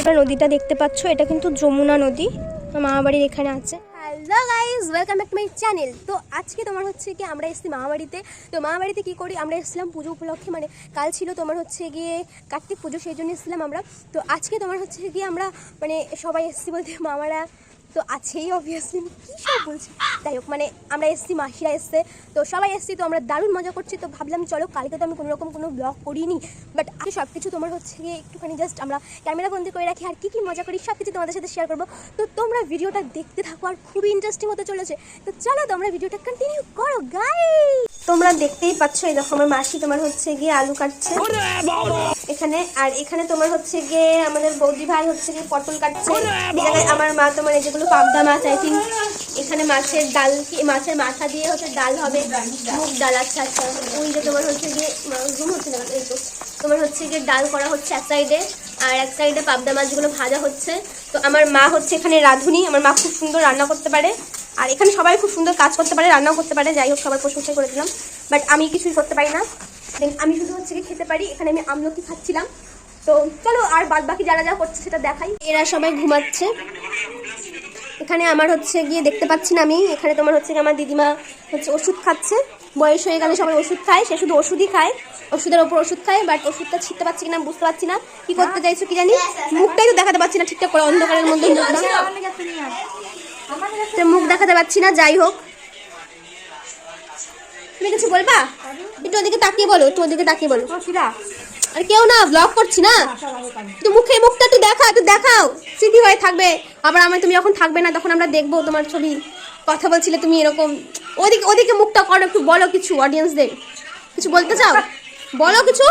এবার নদীটা দেখতে পাচ্ছ? এটা কিন্তু যমুনা নদী। আমার মামা বাড়ির এখানে আছে। Hello guys welcome back to my channel তো আজকে তোমার হচ্ছে কি আমরা এসেছি মামা বাড়িতে তো মামা বাড়িতে কী করি আমরা এসেছিলাম পুজো উপলক্ষে মানে কাল ছিল তোমার হচ্ছে গিয়ে কার্তিক পুজো সেই জন্য এসেছিলাম আমরা। তো আজকে তোমার হচ্ছে গিয়ে আমরা মানে সবাই এসেছি বলতে মামারা তো আছেই অবভিয়াসলি কী সব বলছি? যাই হোক মানে আমরা এসেছি, মাসিরা এসছে। তো সবাই এসেছি, তো আমরা দারুণ মজা করছি। তো ভাবলাম, চলো, কালকে তো আমি কোনো রকম কোনো ব্লগ করিনি। বাট আজকে সব কিছু তোমার হচ্ছে গিয়ে একটুখানি জাস্ট আমরা ক্যামেরা বন্দি করে রাখি, আর কী কী মজা করি সব কিছু তোমাদের সাথে শেয়ার করব। তো তোমরা ভিডিওটা দেখতে থাকো, আর খুবই ইন্টারেস্টিং হতে চলেছে। তো চলো, তোমরা ভিডিওটা কন্টিনিউ করো গাই তোমরা দেখতেই পাচ্ছ এই দেখো আমার মাসি তোমার হচ্ছে গিয়ে আলু কাটছে। এখানে আর এখানে তোমার হচ্ছে গিয়ে আমাদের বৌদি ভাই হচ্ছে গিয়ে পটল কাটছে। আমার মা তোমার এই যেগুলো পাবদা মাছ আই থিঙ্ক এখানে মাছের ডাল কি- মাছের মাথা দিয়ে হচ্ছে ডাল হবে মুগ ডাল আচ্ছা আচ্ছা। ওই যে তোমার হচ্ছে গিয়ে ঘুম হচ্ছে না এই তো। তোমার হচ্ছে গিয়ে ডাল করা হচ্ছে এক সাইডে আর এক সাইডে পাবদা মাছগুলো ভাজা হচ্ছে। তো আমার মা হচ্ছে এখানে রাঁধুনি আমার মা খুব সুন্দর রান্না করতে পারে। আর এখানে সবাই খুব সুন্দর কাজ করতে পারে রান্নাও করতে পারে যাই হোক সবার প্রশংসা করে দিলাম বাট আমি কিছুই করতে পারি না দেন আমি শুধু হচ্ছে খেতে পারি এখানে আমি আমলকি খাচ্ছিলাম তো চলো আর বাদ বাকি যারা যা করছে সেটা দেখাই এরা সবাই ঘুমাচ্ছে এখানে আমার হচ্ছে গিয়ে দেখতে পাচ্ছি না আমি এখানে তোমার হচ্ছে আমার দিদিমা হচ্ছে ওষুধ খাচ্ছে বয়স হয়ে গেলে সবাই ওষুধ খায় সে শুধু ওষুধই খায় ওষুধের ওপর ওষুধ খায় বাট ওষুধটা ছিটতে পারছি কিনা বুঝতে পারছি না কি করতে চাইছো কি জানি মুখটাই তো দেখাতে পারছি না ঠিকঠাক করে অন্ধকারের মধ্যে তো মুখ দেখাতে পারছি না যাই হোক। তুমি কিছু বলবা? একটু ওদিকে তাকিয়ে বলো একটু ওদিকে তাকিয়ে বলো। আর কেউ না ব্লগ করছি না। তো মুখে মুখটা একটু দেখা একটু দেখাও। স্মৃতি হয়ে থাকবে। আবার আমার তুমি যখন থাকবে না তখন আমরা দেখব তোমার ছবি। কথা বলছিলে তুমি এরকম। ওদিকে ওদিকে মুখটা করো একটু বলো কিছু অডিয়েন্সদের কিছু বলতে চাও? বলো কিছু?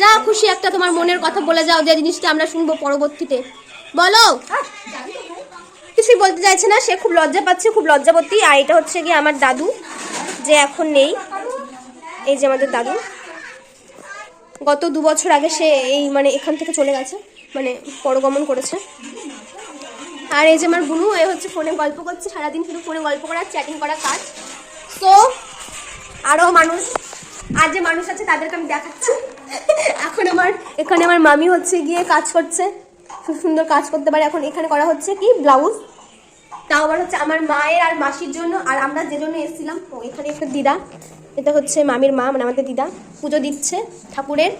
যা খুশি একটা তোমার মনের কথা বলে যাও যে জিনিসটা আমরা শুনব পরবর্তীতে। বলো। কিছুই বলতে চাইছে না, সে খুব লজ্জা পাচ্ছে, খুব লজ্জাবতী। আর এটা হচ্ছে গিয়ে আমার দাদু, যে এখন নেই। এই যে আমাদের দাদু। গত দু বছর আগে সে এই মানে এখান থেকে চলে গেছে মানে পরগমন করেছে। আর এই যে আমার বুনু, এ হচ্ছে ফোনে গল্প করছে, সারাদিন শুধু ফোনে গল্প করা চ্যাটিং করা কাজ। তো আরও মানুষ, আর যে মানুষ আছে তাদেরকে আমি দেখাচ্ছি। এখন আমার, এখানে আমার মামি হচ্ছে গিয়ে কাজ করছে। খুব সুন্দর কাজ করতে পারে। এখন এখানে করা হচ্ছে কি? ব্লাউজ। তাও আবার হচ্ছে আমার মায়ের আর মাসির জন্য, আর আমরা যে জন্য এসেছিলাম এখানে একটা দিদা, এটা হচ্ছে মামির মা মানে আমাদের দিদা, পুজো দিচ্ছে ঠাকুরের।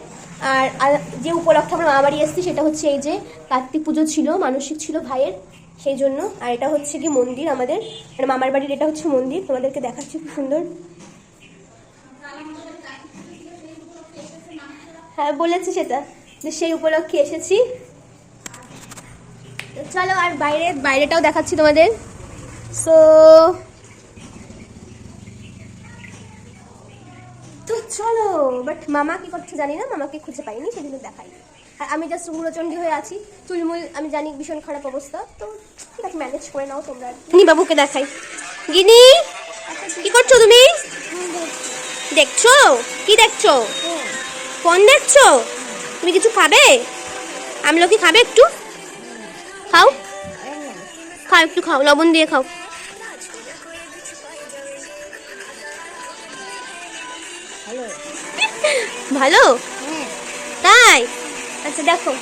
আর যে উপলক্ষে আমরা মামা বাড়ি এসেছি, সেটা হচ্ছে এই যে কার্তিক পুজো ছিল, মানসিক ছিল ভাইয়ের, সেই জন্য। আর এটা হচ্ছে কি মন্দির আমাদের মানে মামার বাড়ির এটা হচ্ছে মন্দির, তোমাদেরকে দেখাচ্ছি খুব সুন্দর। হ্যাঁ বলেছি সেটা, যে সেই উপলক্ষে এসেছি। চলো আর বাইরে বাইরেটাও দেখাচ্ছি তোমাদের। সো তো চলো বাট মামা কি করছে জানি না মামাকে খুঁজে পাইনি সেদিন দেখাই আর আমি জাস্ট উগ্রচণ্ডী হয়ে আছি চুলমুল আমি জানি ভীষণ খারাপ অবস্থা তো আছে ম্যানেজ করে নাও তোমরা। গিনি বাবুকে দেখাই। গিনি কি করছ তুমি? দেখছ? কি দেখছ? ফোন দেখছ? তুমি কিছু খাবে? আমলকি খাবে একটু? খাও। খাও, একটু খাও, লবণ দিয়ে খাও। ভালো? তাই? আচ্ছা দেখো।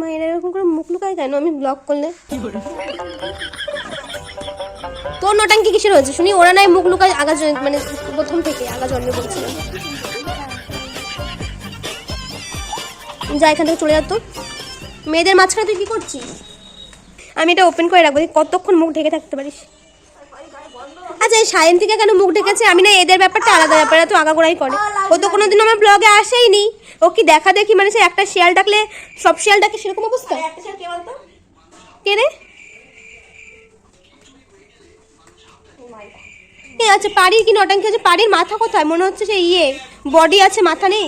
মায়ের এরকম করে মুখ লুকায় কেন? আমি ব্লক করলে। তোর নোটাঙ্কি কিসের হয়েছে? শুনি, ওরা নাই মুখ লুকায় আগা মানে প্রথম থেকে আগা জন্মে বলছিলাম যা এখান থেকে চলে যেত মেয়েদের মাঝখানে তুই কি করছিস? আমি এটা ওপেন করে রাখব কতক্ষণ মুখ ঢেকে থাকতে পারিস? আচ্ছা এই সায়ন্তিকা কেন মুখ ঢেকেছে? আমি না এদের ব্যাপারটা আলাদা ব্যাপার তো আগাগোড়াই করে। ও তো কোনো কোনোদিন আমার ব্লগে আসেইনি। ও কি দেখা দেখি মানে সে একটা শিয়াল ডাকলে সব শিয়াল ডাকে সেরকম অবস্থা? কে রে? এ আচ্ছা পাড়ির কি নটাঙ্কি আছে? পাড়ির মাথা কোথায়? মনে হচ্ছে সে ইয়ে বডি আছে মাথা নেই।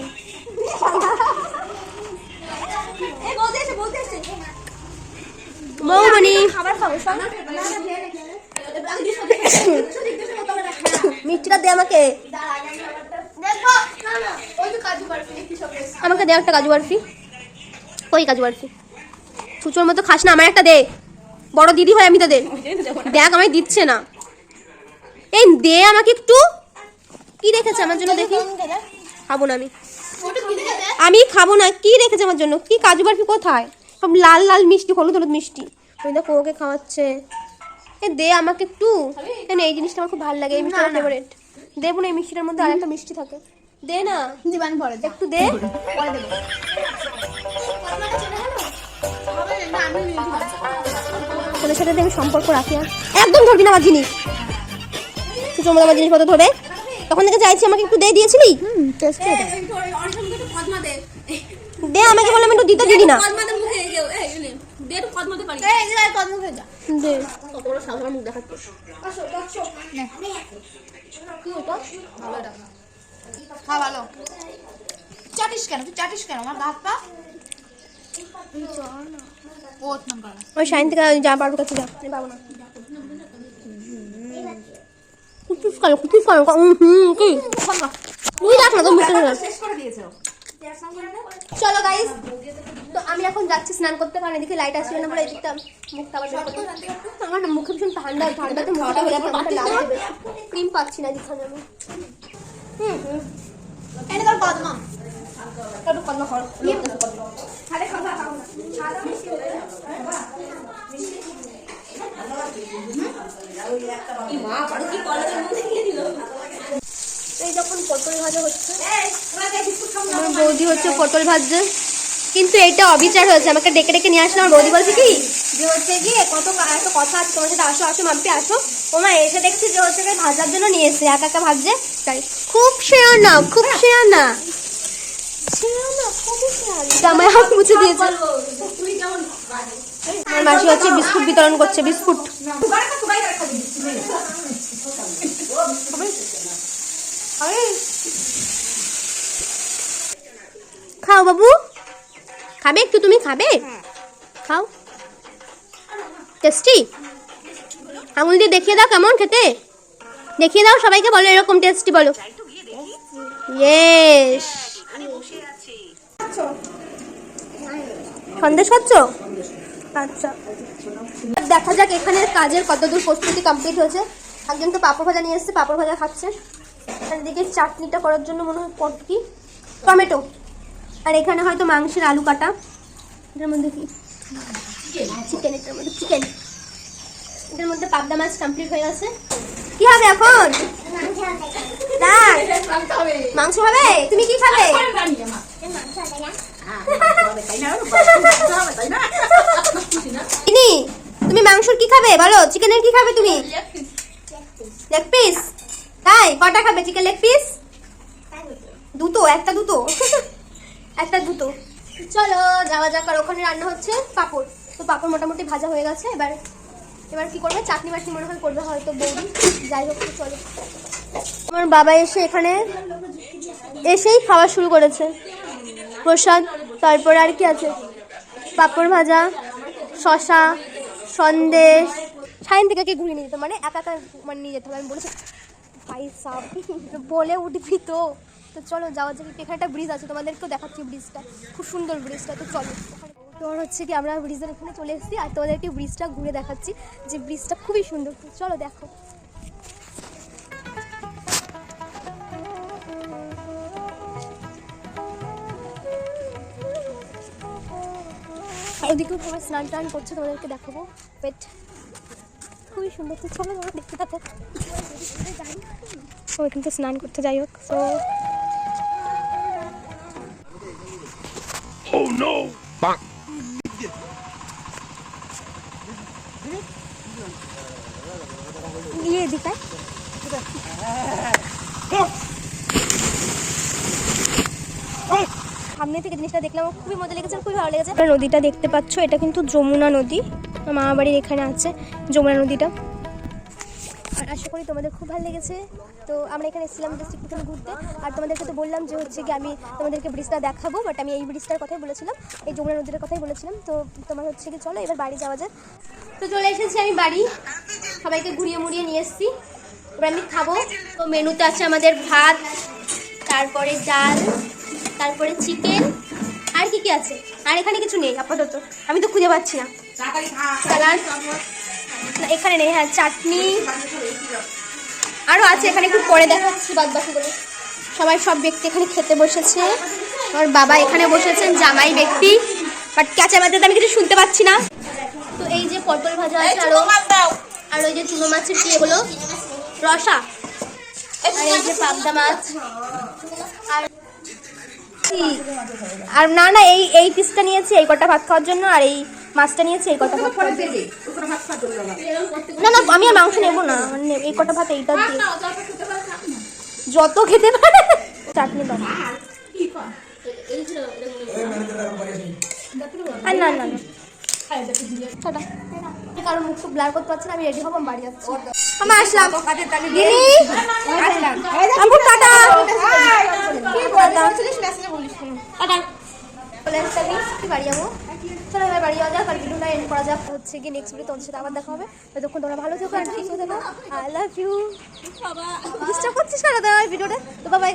মৌমণি মিষ্টিটা দে আমাকে। আমাকে দে একটা কাজু বরফি। ওই কাজু বরফি। ছুচোর মতো খাস না আমার একটা দে। বড় দিদি হয় আমি তাদের দেখ আমায় দিচ্ছে না। এই দে আমাকে একটু। কি রেখেছে আমার জন্য দেখি। খাব না আমি। আমি খাব না কি রেখেছে আমার জন্য? কি কাজু বরফি কোথায়? সব লাল লাল মিষ্টি হলুদ হলুদ মিষ্টি। ওই দেখো ওকে খাওয়াচ্ছে। এ দে আমাকে একটু। কেন এই জিনিসটা আমার খুব ভালো লাগে এই মিষ্টিটা ফেভারিট দেবো না এই মিষ্টিটার মধ্যে আরেকটা মিষ্টি থাকে। দে না। দিবান পরে একটু দে। পরে দেবো। হবে আমি তোদের সাথে আমি সম্পর্ক রাখি না একদম ধরবি না আমার জিনিস। সুচর মতো আমার জিনিসপত্র ধরবে। তখন থেকে চাইছি আমাকে একটু দে দিয়েছিলি? হুম দে। আমাকে বললাম একটু দিতে দিলি না। এই দিবাই কত মুখে যা দে নে। খা ভালো চাটিস কেন? তুই চাটিস কেন? আমার হাত পা ওই সাইন থেকে যা পারব কাছে যা। পাবো না। কুচুস কেন? কুচুস উম, হুম কি? তুই রাখ না তো মুখে রাখ। শেষ করে দিয়েছ চলো গাইস তো আমি এখন যাচ্ছি স্নান করতে কারণ এদিকে লাইট আসবে না বলে এদিকটা মুখটা আবার আমার না মুখে ভীষণ ঠান্ডা ঠান্ডাতে মুখটা হয়ে যাবে লাগবে ক্রিম পাচ্ছি না যেখানে আমি। হুম হুম। এটা তোর কদমা একটু কদমা কর এই যখন পটল ভাজা হচ্ছে। আমার বৌদি হচ্ছে পটল ভাজছে। কিন্তু এটা অবিচার হয়েছে আমাকে ডেকে ডেকে নিয়ে আসলে আমার বৌদি বলছে কি যে হচ্ছে কি কত এত কথা আছে তোমার সাথে আসো আসো মাম্পি আসো। ও মা এসে দেখছি যে হচ্ছে ভাজার জন্য নিয়ে এসে একা একা ভাজছে। তাই খুব শেয়ার না খুব শেয়ার না। জামাই হাত মুছে দিয়েছে। আমার মাসি হচ্ছে বিস্কুট বিতরণ করছে বিস্কুট। খাও বাবু। খাবে একটু তুমি খাবে? খাও। টেস্টি আঙুল দিয়ে দেখিয়ে দাও কেমন খেতে। দেখিয়ে দাও সবাইকে বলো এরকম টেস্টি বলো। ইয়েস সন্দেশ খাচ্ছ? আচ্ছা। দেখা যাক এখানে কাজের কতদূর প্রস্তুতি কমপ্লিট হয়েছে। একজন তো পাপড় ভাজা নিয়ে এসেছে, পাপড় ভাজা খাচ্ছে। এদিকে চাটনিটা করার জন্য মনে হয় কি টমেটো। আর এখানে হয়তো মাংসের আলু কাটা। এটার মধ্যে কি? চিকেন এটার মধ্যে চিকেন এটার মধ্যে পাবদা মাছ কমপ্লিট হয়ে গেছে। কি হবে এখন? মাংস হবে? তুমি কি খাবে? তুমি মাংসর কি খাবে? বলো চিকেনের কি খাবে তুমি? লেগ পিস তাই, কটা খাবে? চিকেন লেগ পিস দুটো, একটা দুটো। একটা দুটো। চলো, যাওয়া যাক, আর ওখানে রান্না হচ্ছে পাপড়। তো পাপড় মোটামুটি ভাজা হয়ে গেছে, এবার এবার কি করবে? চাটনি বাটনি মনে হয় করবে হয়তো বৌদি। যাই হোক চলো। আমার বাবা এসে এখানে এসেই খাওয়া শুরু করেছে। প্রসাদ, তারপরে আর কি আছে? পাপড় ভাজা, শশা, সন্দেশ। সাইন থেকে কে ঘুরিয়ে নিয়ে যেত? মানে একা একা মানে নিয়ে যেতে হবে আমি বলেছি, ভাই বলে উঠবি তো। তো চলো যাওয়া যাক এখানে একটা ব্রিজ আছে, তোমাদেরকেও দেখাচ্ছি ব্রিজটা খুব সুন্দর ব্রিজটা তো চলো। তোমার হচ্ছে কি, আমরা ব্রিজের এখানে চলে এসেছি, আর তোমাদেরকে ব্রিজটা ঘুরে দেখাচ্ছি, যে ব্রিজটা খুবই সুন্দর। তো চলো, দেখো। ওদিকেও সবাই স্নান টান করছে, তোমাদেরকে দেখাবো। পেট খুবই সুন্দর। তো চলো যাব দেখতে থাকো। ও এখান থেকে স্নান করতে যাই হোক তো Oh no! Bonk. সামনে থেকে জিনিসটা দেখলাম খুবই মজা লেগেছে খুবই ভালো লেগেছে নদীটা দেখতে পাচ্ছ এটা কিন্তু যমুনা নদী মামা বাড়ির এখানে আছে যমুনা নদীটা আশা করি তোমাদের খুব ভালো লেগেছে। তো আমরা এখানে এসেছিলাম জাস্ট একটুখানি ঘুরতে। আর তোমাদেরকে তো বললাম যে হচ্ছে কি আমি তোমাদেরকে ব্রিজটা দেখাবো বাট আমি এই ব্রিজটার কথাই বলেছিলাম। এই যমুনা নদীর কথাই বলেছিলাম। তো তোমার হচ্ছে কি চলো এবার বাড়ি যাওয়া যাক। তো চলে এসেছি আমি বাড়ি। সবাইকে ঘুরিয়ে মুড়িয়ে নিয়ে এসেছি। এবার আমি খাব। তো মেনুতে আছে আমাদের ভাত তারপরে ডাল তারপরে চিকেন। আর কি কি আছে? আর এখানে কিছু নেই আপাতত। আমি তো খুঁজে পাচ্ছি না এখানে নেই হ্যাঁ চাটনি। আরও আছে, এখানে একটু পরে দেখাচ্ছি বাদ সবাই সব ব্যক্তি এখানে খেতে বসেছে। আমার বাবা এখানে বসেছেন, জামাই ব্যক্তি। বাট ক্যাচা বাজাতে আমি কিছু শুনতে পাচ্ছি না। তো এই যে পটল ভাজা আছে আরও। আর ওই যে চুনো মাছের কি এগুলো? রসা। আর এই যে পাবদা মাছ। আর আর না না এই এই পিসটা নিয়েছি এই কটা ভাত খাওয়ার জন্য আর এই মাছটা নিয়েছি এই কটা ভাত না না আমি আর মাংস নেব না মানে এই কটা ভাত এইটা দিয়ে যত খেতে পারে চাটনি বাবা আর না না না। কারণ মুখ করতে না আমি বাড়ি যাচ্ছি যাব বাড়ি যাওয়া আর ভিডিওটা এন্ড করা হচ্ছে কি নেক্সট সাথে আবার দেখা হবে ততক্ষণ তোমরা ভালো থেকো আর আই লাভ ইউ করছিস ভিডিওটা তো বাবাই